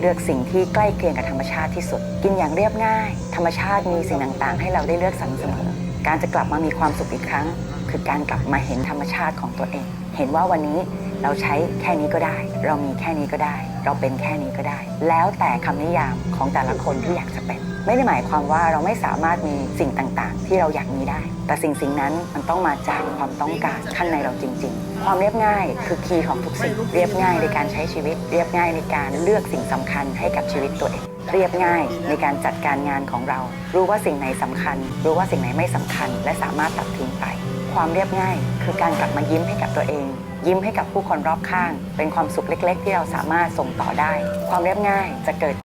เลือกสิ่งที่ใกล้เคียงกับธรรมชาติที่สุด กินอย่างเรียบง่าย ธรรมชาติมีสิ่งต่างๆ ให้เราได้เลือกสรรเสมอ การจะกลับมามีความสุขอีกครั้ง คือการกลับมาเห็นธรรมชาติของตัวเอง เห็นว่าวันนี้ เราใช้แค่นี้ก็ได้ เรามีแค่นี้ก็ได้ เราเป็นแค่นี้ก็ได้ แล้วแต่คำนิยามของแต่ละคนที่อยากจะเป็น ไม่ได้หมายความว่าเราไม่สามารถมีสิ่งต่างๆ ที่เราอยากมีได้ แต่สิ่งสิ่งนั้นมันต้องมาจากความต้องการข้างในเราจริง ๆ ความเรียบง่ายคือคีย์ของทุกสิ่ง เรียบง่ายในการใช้ชีวิต เรียบง่ายในการเลือกสิ่งสำคัญให้กับชีวิตตัวเองเรียบง่ายในการจัดการงานของเรา รู้ว่าสิ่งไหนสำคัญ รู้ว่าสิ่งไหนไม่สำคัญ และสามารถตัดทิ้งไป ความเรียบง่ายคือการกลับมายิ้มให้กับตัวเอง ยิ้มให้กับผู้คนรอบข้าง เป็นความสุขเล็ก ๆ ที่เราสามารถส่งต่อได้ ความเรียบง่ายจะเกิด